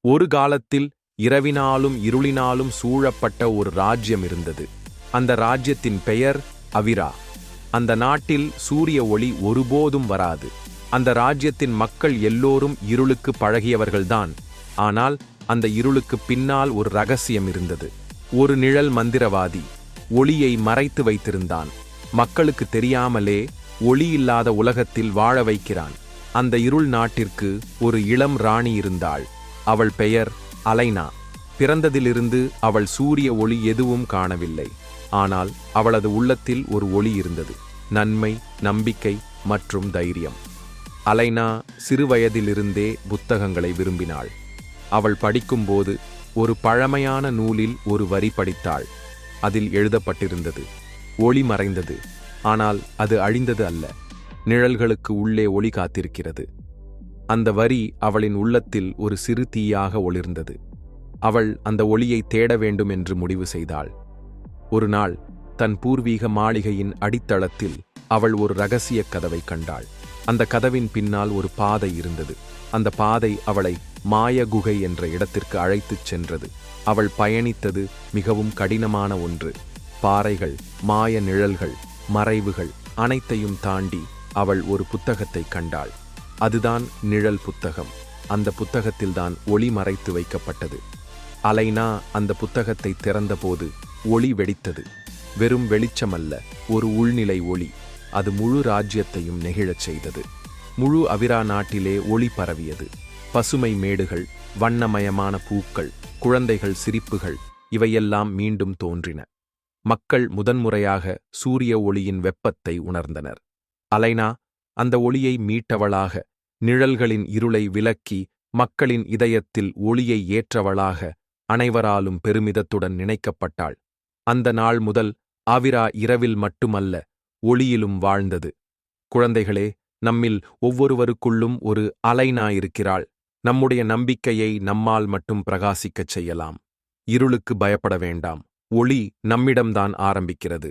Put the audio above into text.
ஒரு காலத்தில் இரவினாலும் இருளினாலும் சூழப்பட்ட ஒரு ராஜ்யம் இருந்தது. அந்த ராஜ்யத்தின் பெயர் அவிரா. அந்த நாட்டில் சூரிய ஒளி ஒருபோதும் வராது. அந்த ராஜ்யத்தின் மக்கள் எல்லோரும் இருளுக்கு பழகியவர்கள்தான். ஆனால் அந்த இருளுக்கு பின்னால் ஒரு ரகசியம் இருந்தது. ஒரு நிழல் மந்திரவாதி ஒளியை மறைத்து வைத்திருந்தான். மக்களுக்கு தெரியாமலே ஒளி இல்லாத உலகத்தில் வாழ வைக்கிறான். அந்த இருள் நாட்டிற்கு ஒரு இளம் ராணி இருந்தாள். அவள் பெயர் அலைனா. பிறந்ததிலிருந்து அவள் சூரிய ஒளி எதுவும் காணவில்லை. ஆனால் அவளது உள்ளத்தில் ஒரு ஒளி இருந்தது. நன்மை நம்பிக்கை மற்றும் தைரியம். அலைனா சிறுவயதிலிருந்தே புத்தகங்களை விரும்பினாள். அவள் படிக்கும்போது ஒரு பழமையான நூலில் ஒரு வரி படித்தாள். அதில் எழுதப்பட்டிருந்தது ஒளி மறைந்தது. ஆனால் அது அழிந்தது அல்ல. நிழல்களுக்கு உள்ளே ஒளி காத்திருக்கிறது. அந்த வரி அவளின் உள்ளத்தில் ஒரு சிறு தீயாக ஒளிர்ந்தது. அவள் அந்த ஒளியை தேட வேண்டும் என்று முடிவு செய்தாள். ஒரு நாள் தன் பூர்வீக மாளிகையின் அடித்தளத்தில் அவள் ஒரு ரகசிய கதவை கண்டாள். அந்த கதவின் பின்னால் ஒரு பாதை இருந்தது. அந்த பாதை அவளை மாய குகை என்ற இடத்திற்கு அழைத்துச் சென்றது. அவள் பயணித்தது மிகவும் கடினமான ஒன்று. பாறைகள் மாய நிழல்கள் மறைவுகள் அனைத்தையும் தாண்டி அவள் ஒரு புத்தகத்தை கண்டாள். அதுதான் நிழல் புத்தகம். அந்த புத்தகத்தில்தான் ஒளி மறைத்து வைக்கப்பட்டது. அலைனா அந்த புத்தகத்தை திறந்தபோது ஒளி வெடித்தது. வெறும் வெளிச்சமல்ல ஒரு உள்நிலை ஒளி. அது முழு ராஜ்யத்தையும் நெகிழச் செய்தது. முழு அவிரா நாட்டிலே ஒளி பரவியது. பசுமை மேடுகள் வண்ணமயமான பூக்கள் குழந்தைகள் சிரிப்புகள் இவையெல்லாம் மீண்டும் தோன்றின. மக்கள் முதன்முறையாக சூரிய ஒளியின் வெப்பத்தை உணர்ந்தனர். அலைனா அந்த ஒளியை மீட்டவளாக நிழல்களின் இருளை விலக்கி மக்களின் இதயத்தில் ஒளியை ஏற்றவளாக அனைவராலும் பெருமிதத்துடன் நினைக்கப்பட்டாள். அந்த நாள் முதல் ஆவிரா இரவில் மட்டுமல்ல ஒளியிலும் வாழ்ந்தது. குழந்தைகளே நம்மில் ஒவ்வொருவருக்குள்ளும் ஒரு அலைனா இருக்கிறாள். நம்முடைய நம்பிக்கையை நம்மால் மட்டும் பிரகாசிக்கச் செய்யலாம். இருளுக்கு பயப்பட வேண்டாம். ஒளி நம்மிடம்தான் ஆரம்பிக்கிறது.